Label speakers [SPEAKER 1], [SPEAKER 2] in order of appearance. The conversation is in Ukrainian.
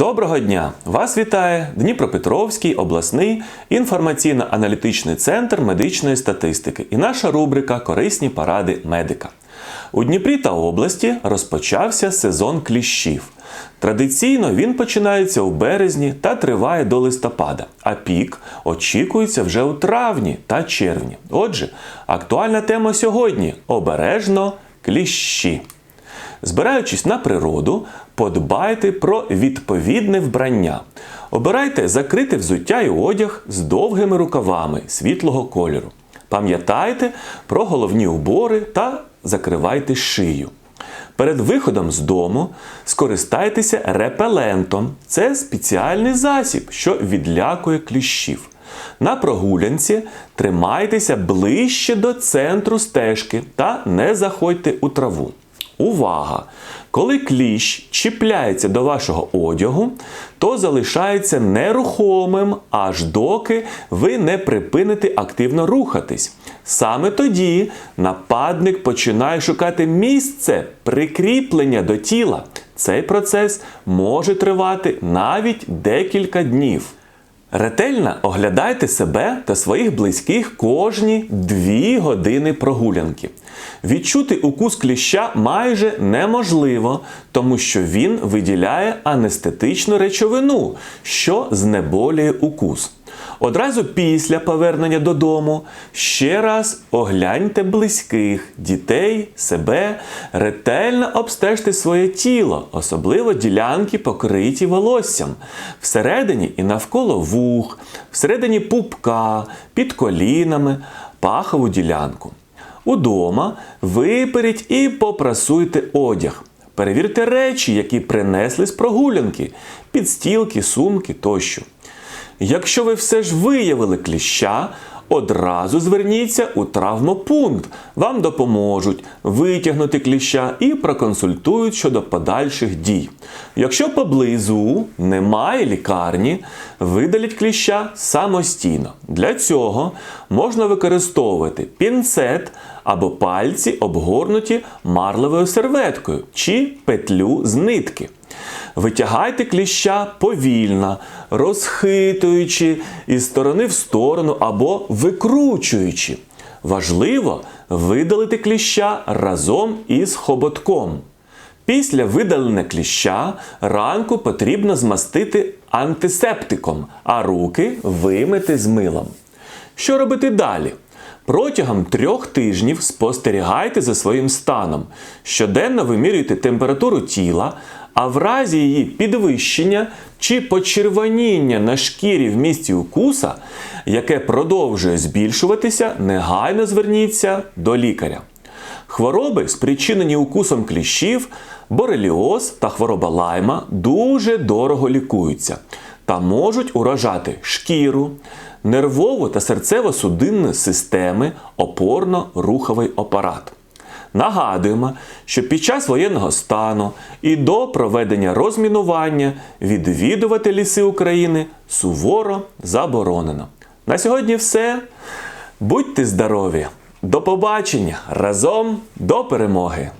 [SPEAKER 1] Доброго дня! Вас вітає Дніпропетровський обласний інформаційно-аналітичний центр медичної статистики і наша рубрика Корисні поради медика. У Дніпрі та області розпочався сезон кліщів. Традиційно він починається у березні та триває до листопада, а пік очікується вже у травні та червні. Отже, актуальна тема сьогодні обережно кліщі. Збираючись на природу, подбайте про відповідне вбрання. Обирайте закрите взуття і одяг з довгими рукавами світлого кольору. Пам'ятайте про головні убори та закривайте шию. Перед виходом з дому скористайтеся репелентом. Це спеціальний засіб, що відлякує кліщів. На прогулянці тримайтеся ближче до центру стежки та не заходьте у траву. Увага! Коли кліщ чіпляється до вашого одягу, то залишається нерухомим, аж доки ви не припините активно рухатись. Саме тоді нападник починає шукати місце прикріплення до тіла. Цей процес може тривати навіть декілька днів. Ретельно оглядайте себе та своїх близьких кожні 2 години прогулянки. Відчути укус кліща майже неможливо, тому що він виділяє анестетичну речовину, що знеболює укус. Одразу після повернення додому ще раз огляньте близьких, дітей, себе, ретельно обстежте своє тіло, особливо ділянки покриті волоссям, всередині і навколо вух, всередині пупка, під колінами, пахову ділянку. Удома виперіть і попрасуйте одяг. Перевірте речі, які принесли з прогулянки, підстілки, сумки тощо. Якщо ви все ж виявили кліща, одразу зверніться у травмопункт. Вам допоможуть витягнути кліща і проконсультують щодо подальших дій. Якщо поблизу немає лікарні, видаліть кліща самостійно. Для цього можна використовувати пінцет або пальці, обгорнуті марлевою серветкою чи петлю з нитки. Витягайте кліща повільно, розхитуючи із сторони в сторону або викручуючи. Важливо видалити кліща разом із хоботком. Після видалення кліща ранку потрібно змастити антисептиком, а руки вимити з милом. Що робити далі? Протягом трьох тижнів спостерігайте за своїм станом. Щоденно вимірюйте температуру тіла, а в разі її підвищення чи почервоніння на шкірі в місці укуса, яке продовжує збільшуватися, негайно зверніться до лікаря. Хвороби, спричинені укусом кліщів, бореліоз та хвороба лайма дуже дорого лікуються та можуть уражати шкіру, нервову та серцево-судинну системи, опорно-руховий апарат. Нагадуємо, що під час воєнного стану і до проведення розмінування відвідувати ліси України суворо заборонено. На сьогодні все. Будьте здорові! До побачення! Разом до перемоги!